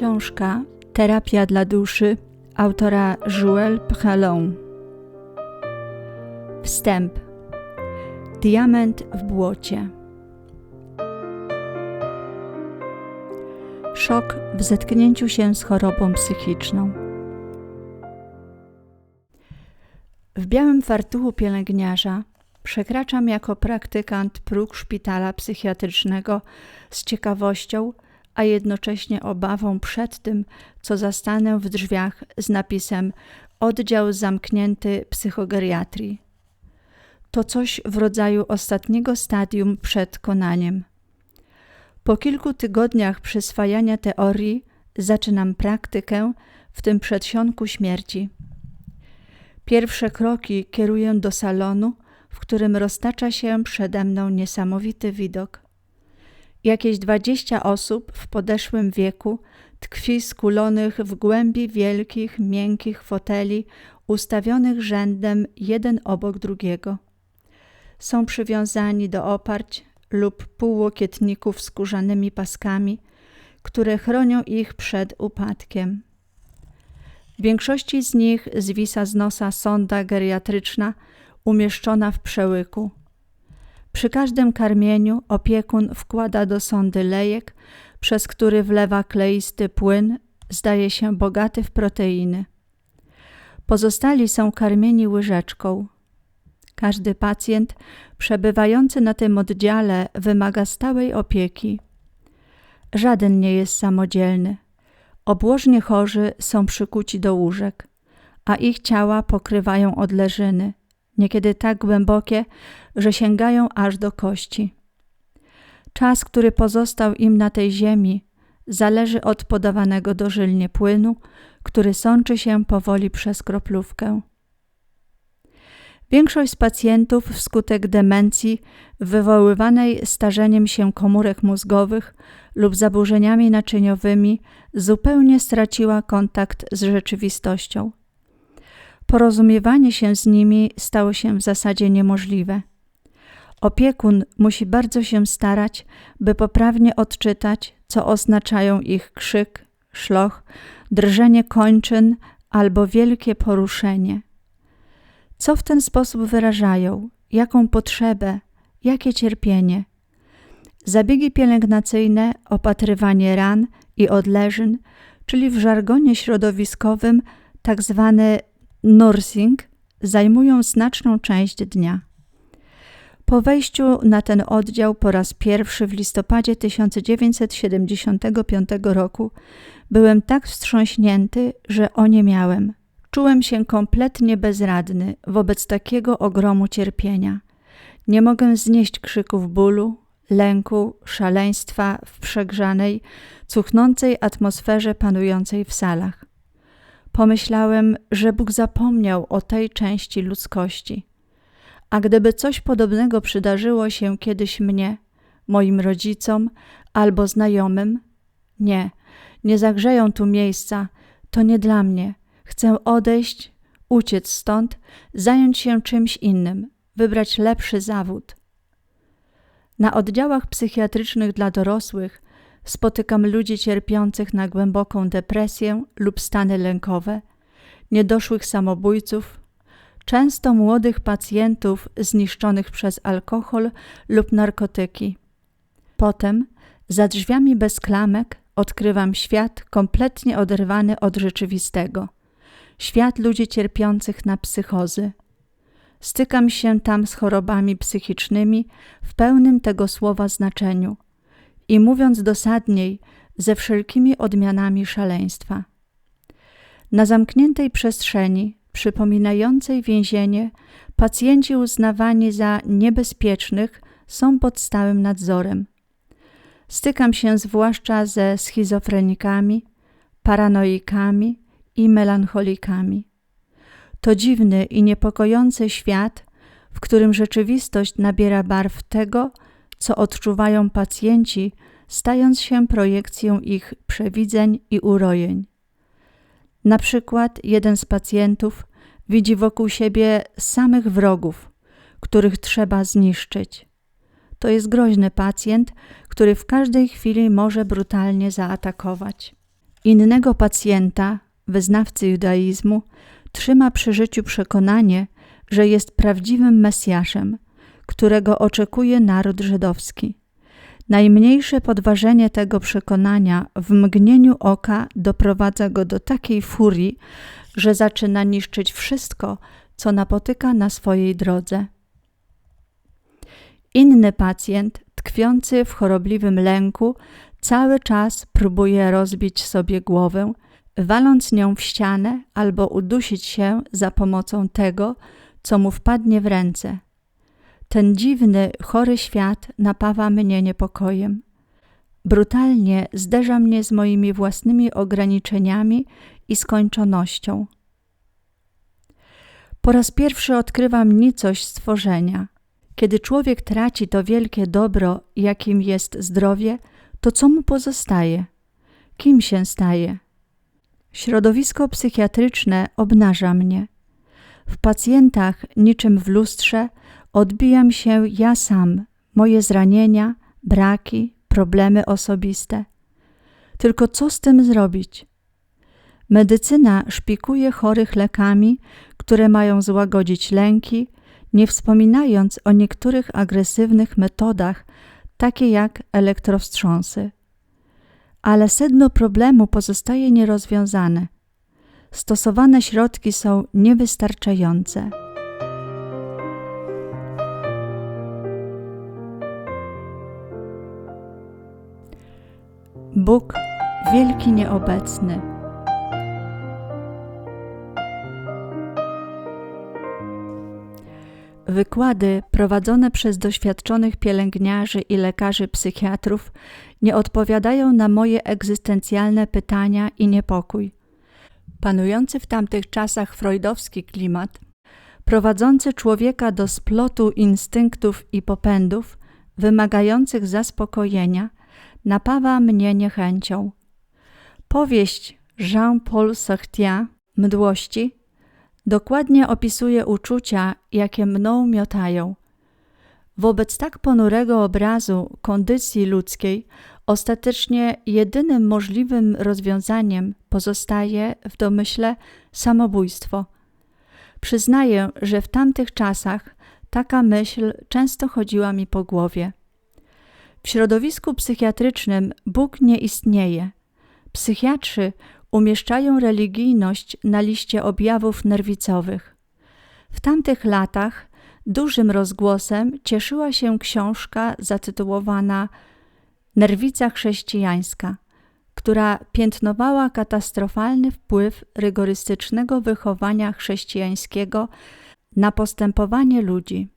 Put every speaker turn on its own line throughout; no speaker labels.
Książka Terapia dla duszy autora Joël Pralon. Wstęp. Diament w błocie. Szok w zetknięciu się z chorobą psychiczną. W białym fartuchu pielęgniarza przekraczam jako praktykant próg szpitala psychiatrycznego z ciekawością, a jednocześnie obawą przed tym, co zastanę w drzwiach z napisem Oddział zamknięty psychogeriatrii. To coś w rodzaju ostatniego stadium przed konaniem. Po kilku tygodniach przyswajania teorii zaczynam praktykę w tym przedsionku śmierci. Pierwsze kroki kieruję do salonu, w którym roztacza się przede mną niesamowity widok. Jakieś dwadzieścia osób w podeszłym wieku tkwi skulonych w głębi wielkich, miękkich foteli, ustawionych rzędem jeden obok drugiego. Są przywiązani do oparć lub półłokietników skórzanymi paskami, które chronią ich przed upadkiem. W większości z nich zwisa z nosa sonda geriatryczna umieszczona w przełyku. Przy każdym karmieniu opiekun wkłada do sondy lejek, przez który wlewa kleisty płyn, zdaje się bogaty w proteiny. Pozostali są karmieni łyżeczką. Każdy pacjent przebywający na tym oddziale wymaga stałej opieki. Żaden nie jest samodzielny. Obłożnie chorzy są przykuci do łóżek, a ich ciała pokrywają odleżyny niekiedy tak głębokie, że sięgają aż do kości. Czas, który pozostał im na tej ziemi, zależy od podawanego dożylnie płynu, który sączy się powoli przez kroplówkę. Większość z pacjentów wskutek demencji wywoływanej starzeniem się komórek mózgowych lub zaburzeniami naczyniowymi zupełnie straciła kontakt z rzeczywistością. Porozumiewanie się z nimi stało się w zasadzie niemożliwe. Opiekun musi bardzo się starać, by poprawnie odczytać, co oznaczają ich krzyk, szloch, drżenie kończyn albo wielkie poruszenie. Co w ten sposób wyrażają, jaką potrzebę, jakie cierpienie. Zabiegi pielęgnacyjne, opatrywanie ran i odleżyn, czyli w żargonie środowiskowym tak zwany nursing zajmują znaczną część dnia. Po wejściu na ten oddział po raz pierwszy w listopadzie 1975 roku byłem tak wstrząśnięty, że oniemiałem. Czułem się kompletnie bezradny wobec takiego ogromu cierpienia. Nie mogę znieść krzyków bólu, lęku, szaleństwa w przegrzanej, cuchnącej atmosferze panującej w salach. Pomyślałem, że Bóg zapomniał o tej części ludzkości. A gdyby coś podobnego przydarzyło się kiedyś mnie, moim rodzicom albo znajomym, nie, nie zagrzeją tu miejsca, to nie dla mnie. Chcę odejść, uciec stąd, zająć się czymś innym, wybrać lepszy zawód. Na oddziałach psychiatrycznych dla dorosłych spotykam ludzi cierpiących na głęboką depresję lub stany lękowe, niedoszłych samobójców, często młodych pacjentów zniszczonych przez alkohol lub narkotyki. Potem, za drzwiami bez klamek, odkrywam świat kompletnie oderwany od rzeczywistego. Świat ludzi cierpiących na psychozy. Stykam się tam z chorobami psychicznymi w pełnym tego słowa znaczeniu – i mówiąc dosadniej, ze wszelkimi odmianami szaleństwa. Na zamkniętej przestrzeni, przypominającej więzienie, pacjenci uznawani za niebezpiecznych są pod stałym nadzorem. Stykam się zwłaszcza ze schizofrenikami, paranoikami i melancholikami. To dziwny i niepokojący świat, w którym rzeczywistość nabiera barw tego, co odczuwają pacjenci, stając się projekcją ich przewidzeń i urojeń. Na przykład jeden z pacjentów widzi wokół siebie samych wrogów, których trzeba zniszczyć. To jest groźny pacjent, który w każdej chwili może brutalnie zaatakować. Innego pacjenta, wyznawcy judaizmu, trzyma przy życiu przekonanie, że jest prawdziwym Mesjaszem, którego oczekuje naród żydowski. Najmniejsze podważenie tego przekonania w mgnieniu oka doprowadza go do takiej furii, że zaczyna niszczyć wszystko, co napotyka na swojej drodze. Inny pacjent, tkwiący w chorobliwym lęku, cały czas próbuje rozbić sobie głowę, waląc nią w ścianę albo udusić się za pomocą tego, co mu wpadnie w ręce. Ten dziwny, chory świat napawa mnie niepokojem. Brutalnie zderza mnie z moimi własnymi ograniczeniami i skończonością. Po raz pierwszy odkrywam nicość stworzenia. Kiedy człowiek traci to wielkie dobro, jakim jest zdrowie, to co mu pozostaje? Kim się staje? Środowisko psychiatryczne obnaża mnie. W pacjentach, niczym w lustrze, odbijam się ja sam, moje zranienia, braki, problemy osobiste. Tylko co z tym zrobić? Medycyna szpikuje chorych lekami, które mają złagodzić lęki, nie wspominając o niektórych agresywnych metodach, takie jak elektrowstrząsy. Ale sedno problemu pozostaje nierozwiązane. Stosowane środki są niewystarczające. Bóg wielki nieobecny. Wykłady prowadzone przez doświadczonych pielęgniarzy i lekarzy psychiatrów nie odpowiadają na moje egzystencjalne pytania i niepokój. Panujący w tamtych czasach freudowski klimat, prowadzący człowieka do splotu instynktów i popędów, wymagających zaspokojenia, napawa mnie niechęcią. Powieść Jean-Paul Sartre Mdłości dokładnie opisuje uczucia, jakie mną miotają. Wobec tak ponurego obrazu kondycji ludzkiej, ostatecznie jedynym możliwym rozwiązaniem pozostaje w domyśle samobójstwo. Przyznaję, że w tamtych czasach taka myśl często chodziła mi po głowie. W środowisku psychiatrycznym Bóg nie istnieje. Psychiatrzy umieszczają religijność na liście objawów nerwicowych. W tamtych latach dużym rozgłosem cieszyła się książka zatytułowana Nerwica chrześcijańska, która piętnowała katastrofalny wpływ rygorystycznego wychowania chrześcijańskiego na postępowanie ludzi.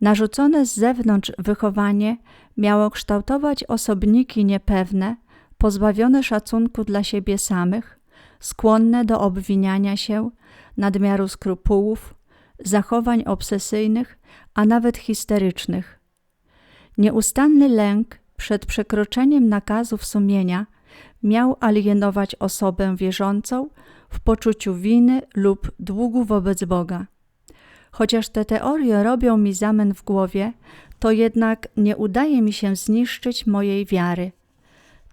Narzucone z zewnątrz wychowanie miało kształtować osobniki niepewne, pozbawione szacunku dla siebie samych, skłonne do obwiniania się, nadmiaru skrupułów, zachowań obsesyjnych, a nawet histerycznych. Nieustanny lęk przed przekroczeniem nakazów sumienia miał alienować osobę wierzącą w poczuciu winy lub długu wobec Boga. Chociaż te teorie robią mi zamęt w głowie, to jednak nie udaje mi się zniszczyć mojej wiary.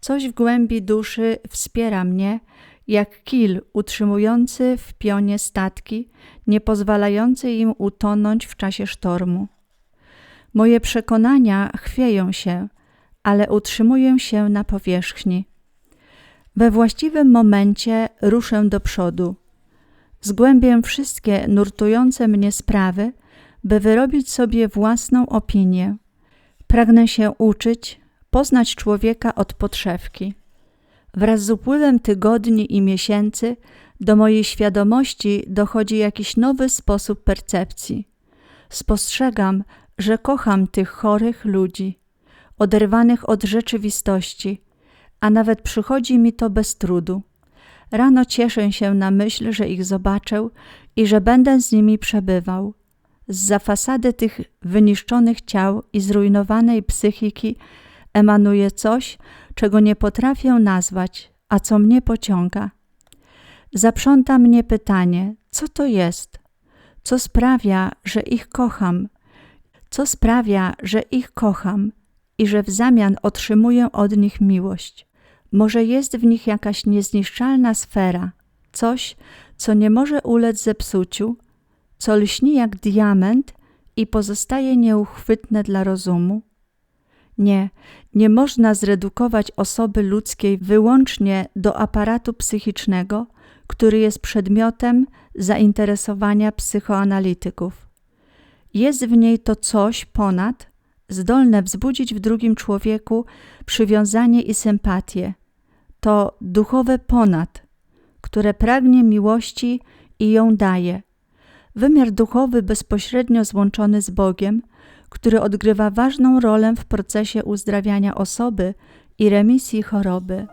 Coś w głębi duszy wspiera mnie, jak kil utrzymujący w pionie statki, nie pozwalający im utonąć w czasie sztormu. Moje przekonania chwieją się, ale utrzymuję się na powierzchni. We właściwym momencie ruszę do przodu. Zgłębię wszystkie nurtujące mnie sprawy, by wyrobić sobie własną opinię. Pragnę się uczyć, poznać człowieka od podszewki. Wraz z upływem tygodni i miesięcy do mojej świadomości dochodzi jakiś nowy sposób percepcji. Spostrzegam, że kocham tych chorych ludzi, oderwanych od rzeczywistości, a nawet przychodzi mi to bez trudu. Rano cieszę się na myśl, że ich zobaczę i że będę z nimi przebywał. Z fasady tych wyniszczonych ciał i zrujnowanej psychiki emanuje coś, czego nie potrafię nazwać, a co mnie pociąga. Zaprząta mnie pytanie, co to jest? Co sprawia, że ich kocham? Co sprawia, że ich kocham i że w zamian otrzymuję od nich miłość? Może jest w nich jakaś niezniszczalna sfera, coś, co nie może ulec zepsuciu, co lśni jak diament i pozostaje nieuchwytne dla rozumu? Nie, nie można zredukować osoby ludzkiej wyłącznie do aparatu psychicznego, który jest przedmiotem zainteresowania psychoanalityków. Jest w niej to coś ponad, zdolne wzbudzić w drugim człowieku przywiązanie i sympatię. To duchowe ponad, które pragnie miłości i ją daje. Wymiar duchowy bezpośrednio złączony z Bogiem, który odgrywa ważną rolę w procesie uzdrawiania osoby i remisji choroby.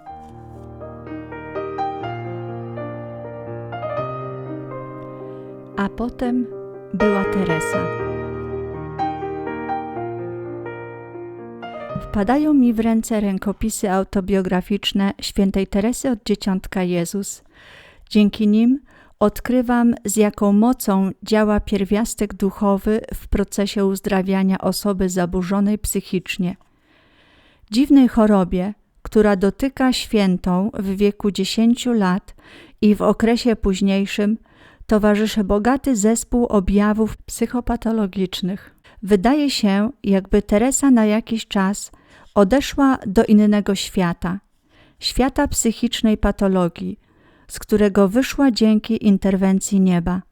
A potem była Teresa. Wpadają mi w ręce rękopisy autobiograficzne świętej Teresy od Dzieciątka Jezus. Dzięki nim odkrywam, z jaką mocą działa pierwiastek duchowy w procesie uzdrawiania osoby zaburzonej psychicznie. Dziwnej chorobie, która dotyka świętą w wieku 10 lat i w okresie późniejszym, towarzyszy bogaty zespół objawów psychopatologicznych. Wydaje się, jakby Teresa na jakiś czas odeszła do innego świata, świata psychicznej patologii, z którego wyszła dzięki interwencji nieba.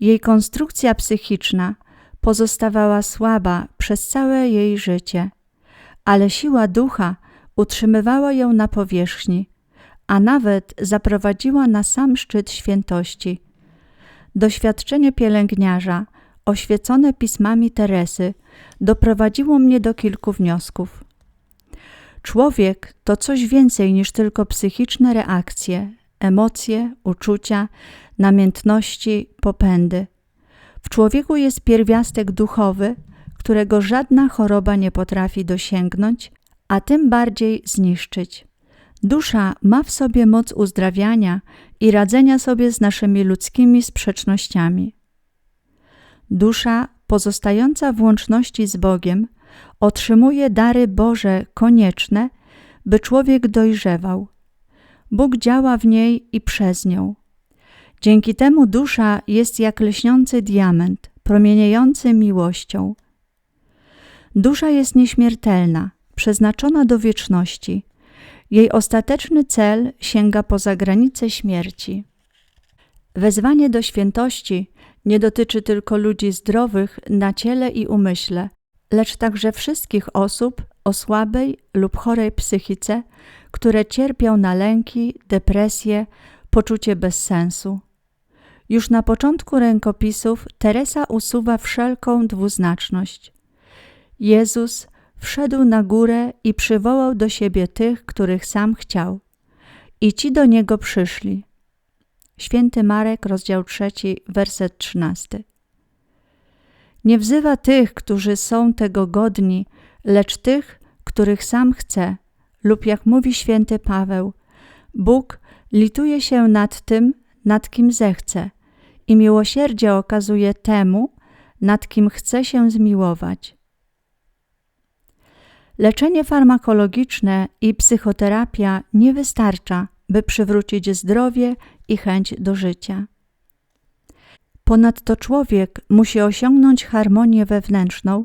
Jej konstrukcja psychiczna pozostawała słaba przez całe jej życie, ale siła ducha utrzymywała ją na powierzchni, a nawet zaprowadziła na sam szczyt świętości. Doświadczenie pielęgniarza, oświecone pismami Teresy, doprowadziło mnie do kilku wniosków. Człowiek to coś więcej niż tylko psychiczne reakcje, emocje, uczucia, namiętności, popędy. W człowieku jest pierwiastek duchowy, którego żadna choroba nie potrafi dosięgnąć, a tym bardziej zniszczyć. Dusza ma w sobie moc uzdrawiania i radzenia sobie z naszymi ludzkimi sprzecznościami. Dusza, pozostająca w łączności z Bogiem, otrzymuje dary Boże konieczne, by człowiek dojrzewał. Bóg działa w niej i przez nią. Dzięki temu dusza jest jak lśniący diament, promieniejący miłością. Dusza jest nieśmiertelna, przeznaczona do wieczności. Jej ostateczny cel sięga poza granice śmierci. Wezwanie do świętości nie dotyczy tylko ludzi zdrowych na ciele i umyśle, lecz także wszystkich osób o słabej lub chorej psychice, które cierpią na lęki, depresję, poczucie bezsensu. Już na początku rękopisów Teresa usuwa wszelką dwuznaczność. Jezus wszedł na górę i przywołał do siebie tych, których sam chciał. I ci do niego przyszli. Święty Marek, rozdział 3, werset 13. Nie wzywa tych, którzy są tego godni, lecz tych, których sam chce, lub jak mówi święty Paweł, Bóg lituje się nad tym, nad kim zechce i miłosierdzie okazuje temu, nad kim chce się zmiłować. Leczenie farmakologiczne i psychoterapia nie wystarcza, by przywrócić zdrowie i chęć do życia. Ponadto człowiek musi osiągnąć harmonię wewnętrzną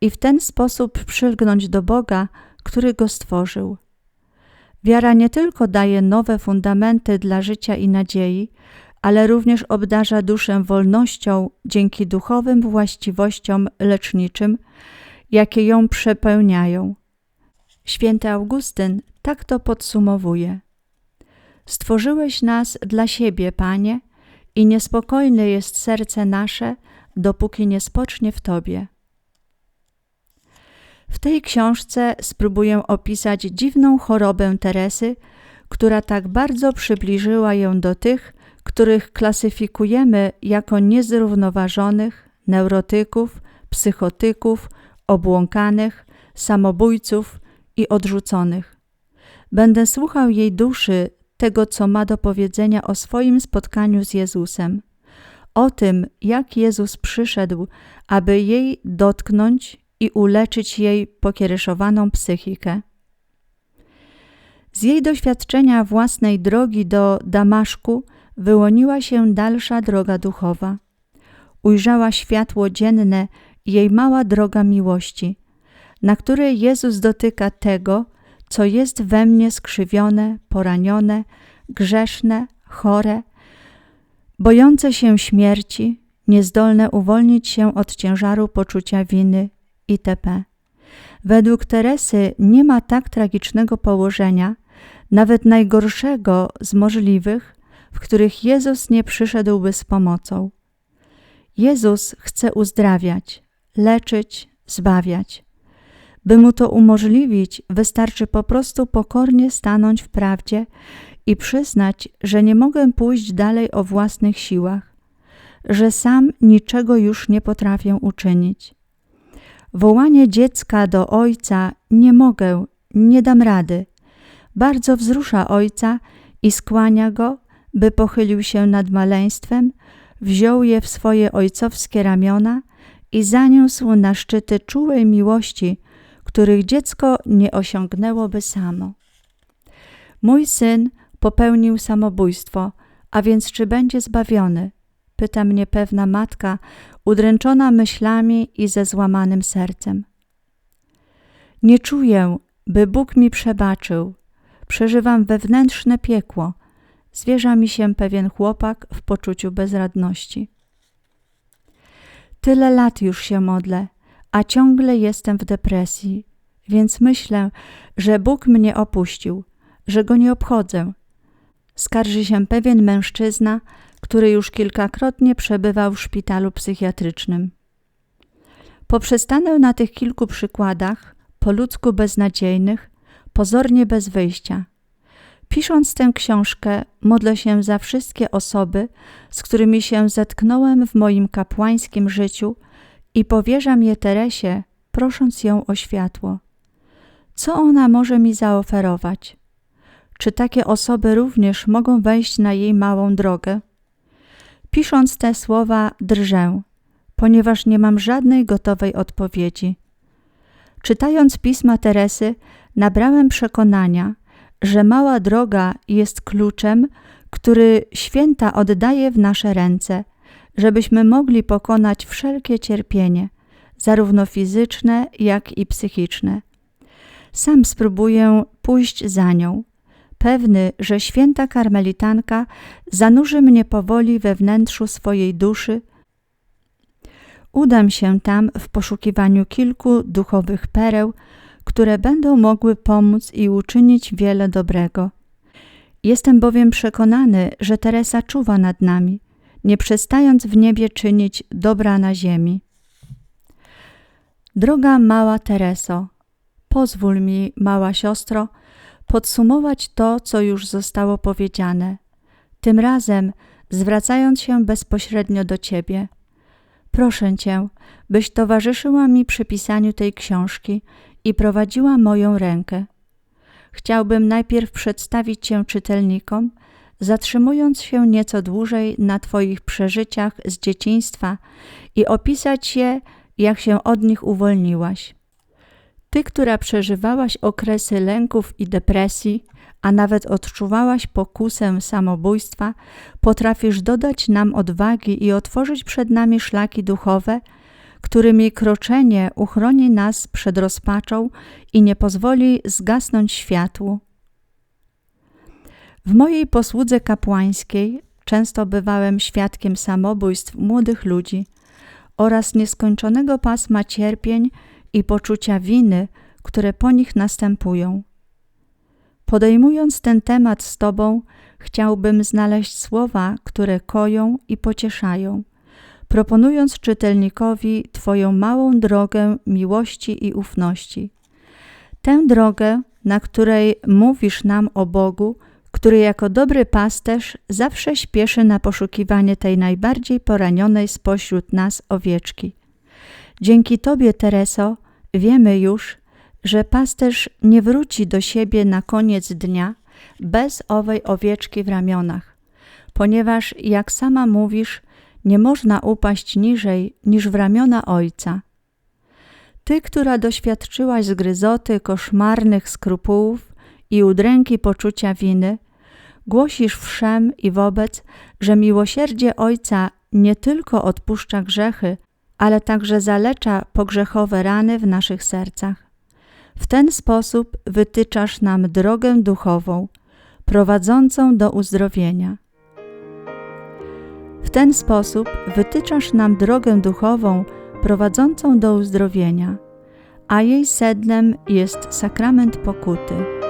i w ten sposób przylgnąć do Boga, który go stworzył. Wiara nie tylko daje nowe fundamenty dla życia i nadziei, ale również obdarza duszę wolnością dzięki duchowym właściwościom leczniczym, jakie ją przepełniają. Święty Augustyn tak to podsumowuje. Stworzyłeś nas dla siebie, Panie, i niespokojne jest serce nasze, dopóki nie spocznie w Tobie. W tej książce spróbuję opisać dziwną chorobę Teresy, która tak bardzo przybliżyła ją do tych, których klasyfikujemy jako niezrównoważonych, neurotyków, psychotyków, obłąkanych, samobójców i odrzuconych. Będę słuchał jej duszy, tego co ma do powiedzenia o swoim spotkaniu z Jezusem, o tym, jak Jezus przyszedł, aby jej dotknąć i uleczyć jej pokiereszowaną psychikę. Z jej doświadczenia własnej drogi do Damaszku wyłoniła się dalsza droga duchowa. Ujrzała światło dzienne jej mała droga miłości, na której Jezus dotyka tego, co jest we mnie skrzywione, poranione, grzeszne, chore, bojące się śmierci, niezdolne uwolnić się od ciężaru poczucia winy itp. Według Teresy nie ma tak tragicznego położenia, nawet najgorszego z możliwych, w których Jezus nie przyszedłby z pomocą. Jezus chce uzdrawiać, leczyć, zbawiać. By mu to umożliwić, wystarczy po prostu pokornie stanąć w prawdzie i przyznać, że nie mogę pójść dalej o własnych siłach, że sam niczego już nie potrafię uczynić. Wołanie dziecka do ojca nie mogę, nie dam rady. Bardzo wzrusza ojca i skłania go, by pochylił się nad maleństwem, wziął je w swoje ojcowskie ramiona i zaniósł na szczyty czułej miłości, których dziecko nie osiągnęłoby samo. Mój syn popełnił samobójstwo, a więc czy będzie zbawiony? Pyta mnie pewna matka, udręczona myślami i ze złamanym sercem. Nie czuję, by Bóg mi przebaczył. Przeżywam wewnętrzne piekło. Zwierza mi się pewien chłopak w poczuciu bezradności. Tyle lat już się modlę, a ciągle jestem w depresji, więc myślę, że Bóg mnie opuścił, że go nie obchodzę. Skarży się pewien mężczyzna, który już kilkakrotnie przebywał w szpitalu psychiatrycznym. Poprzestanę na tych kilku przykładach, po ludzku beznadziejnych, pozornie bez wyjścia. Pisząc tę książkę, modlę się za wszystkie osoby, z którymi się zetknąłem w moim kapłańskim życiu i powierzam je Teresie, prosząc ją o światło. Co ona może mi zaoferować? Czy takie osoby również mogą wejść na jej małą drogę? Pisząc te słowa, drżę, ponieważ nie mam żadnej gotowej odpowiedzi. Czytając pisma Teresy, nabrałem przekonania, że mała droga jest kluczem, który święta oddaje w nasze ręce, żebyśmy mogli pokonać wszelkie cierpienie, zarówno fizyczne, jak i psychiczne. Sam spróbuję pójść za nią, pewny, że święta karmelitanka zanurzy mnie powoli we wnętrzu swojej duszy. Udam się tam w poszukiwaniu kilku duchowych pereł, które będą mogły pomóc i uczynić wiele dobrego. Jestem bowiem przekonany, że Teresa czuwa nad nami, nie przestając w niebie czynić dobra na ziemi. Droga mała Tereso, pozwól mi, mała siostro, podsumować to, co już zostało powiedziane, tym razem zwracając się bezpośrednio do Ciebie. Proszę Cię, byś towarzyszyła mi przy pisaniu tej książki i prowadziła moją rękę. Chciałbym najpierw przedstawić Cię czytelnikom, zatrzymując się nieco dłużej na Twoich przeżyciach z dzieciństwa i opisać je, jak się od nich uwolniłaś. Ty, która przeżywałaś okresy lęków i depresji, a nawet odczuwałaś pokusę samobójstwa, potrafisz dodać nam odwagi i otworzyć przed nami szlaki duchowe, którymi kroczenie uchroni nas przed rozpaczą i nie pozwoli zgasnąć światłu. W mojej posłudze kapłańskiej często bywałem świadkiem samobójstw młodych ludzi oraz nieskończonego pasma cierpień i poczucia winy, które po nich następują. Podejmując ten temat z Tobą, chciałbym znaleźć słowa, które koją i pocieszają, proponując czytelnikowi Twoją małą drogę miłości i ufności. Tę drogę, na której mówisz nam o Bogu, który jako dobry pasterz zawsze śpieszy na poszukiwanie tej najbardziej poranionej spośród nas owieczki. Dzięki Tobie, Tereso, wiemy już, że pasterz nie wróci do siebie na koniec dnia bez owej owieczki w ramionach, ponieważ, jak sama mówisz, nie można upaść niżej niż w ramiona Ojca. Ty, która doświadczyłaś zgryzoty, koszmarnych skrupułów i udręki poczucia winy, głosisz wszem i wobec, że miłosierdzie Ojca nie tylko odpuszcza grzechy, ale także zalecza pogrzechowe rany w naszych sercach. W ten sposób wytyczasz nam drogę duchową, prowadzącą do uzdrowienia. W ten sposób wytyczasz nam drogę duchową prowadzącą do uzdrowienia, a jej sednem jest sakrament pokuty.